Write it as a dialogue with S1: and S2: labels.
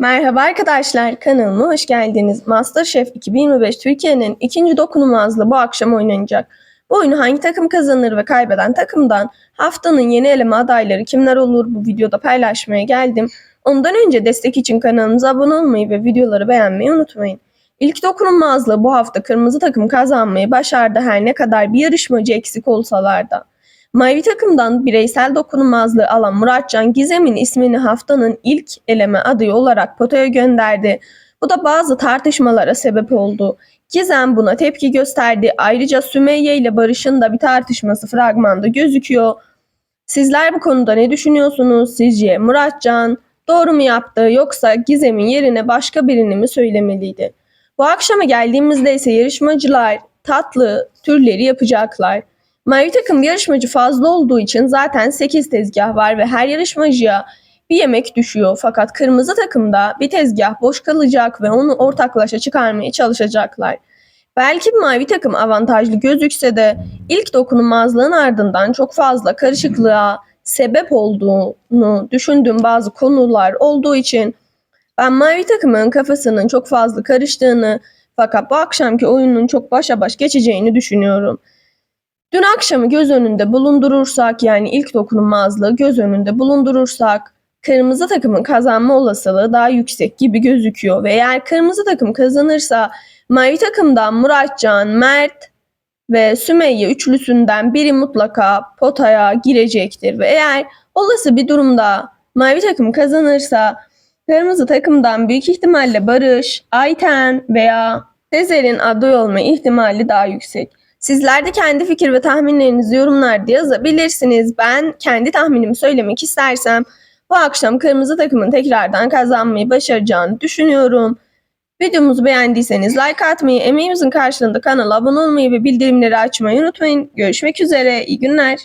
S1: Merhaba arkadaşlar, kanalıma hoş geldiniz. Masterchef 2025 Türkiye'nin ikinci dokunulmazlığı bu akşam oynanacak. Bu oyunu hangi takım kazanır ve kaybeden takımdan haftanın yeni eleme adayları kimler olur bu videoda paylaşmaya geldim. Ondan önce destek için kanalımıza abone olmayı ve videoları beğenmeyi unutmayın. İlk dokunulmazlığı bu hafta kırmızı takım kazanmayı başardı her ne kadar bir yarışmacı eksik olsalar da. Mavi takımdan bireysel dokunulmazlığı alan Muratcan Gizem'in ismini haftanın ilk eleme adayı olarak potaya gönderdi. Bu da bazı tartışmalara sebep oldu. Gizem buna tepki gösterdi. Ayrıca Sümeyye ile Barış'ın da bir tartışması fragmanda gözüküyor. Sizler bu konuda ne düşünüyorsunuz? Sizce Muratcan doğru mu yaptı yoksa Gizem'in yerine başka birini mi söylemeliydi? Bu akşama geldiğimizde ise yarışmacılar tatlı türleri yapacaklar. Mavi takım yarışmacı fazla olduğu için zaten 8 tezgah var ve her yarışmacıya bir yemek düşüyor. Fakat kırmızı takımda bir tezgah boş kalacak ve onu ortaklaşa çıkarmaya çalışacaklar. Belki mavi takım avantajlı gözükse de ilk dokunulmazlığın ardından çok fazla karışıklığa sebep olduğunu düşündüğüm bazı konular olduğu için ben mavi takımın kafasının çok fazla karıştığını fakat bu akşamki oyunun çok başa baş geçeceğini düşünüyorum. Dün akşamı göz önünde bulundurursak yani ilk dokunulmazlığı göz önünde bulundurursak kırmızı takımın kazanma olasılığı daha yüksek gibi gözüküyor ve eğer kırmızı takım kazanırsa mavi takımdan Muratcan, Mert ve Sümeyye üçlüsünden biri mutlaka potaya girecektir ve eğer olası bir durumda mavi takım kazanırsa kırmızı takımdan büyük ihtimalle Barış, Ayten veya Sezer'in aday olma ihtimali daha yüksek. Sizler de kendi fikir ve tahminlerinizi yorumlarda yazabilirsiniz. Ben kendi tahminimi söylemek istersem bu akşam kırmızı takımın tekrardan kazanmayı başaracağını düşünüyorum. Videomuzu beğendiyseniz like atmayı, emeğimizin karşılığında kanala abone olmayı ve bildirimleri açmayı unutmayın. Görüşmek üzere, iyi günler.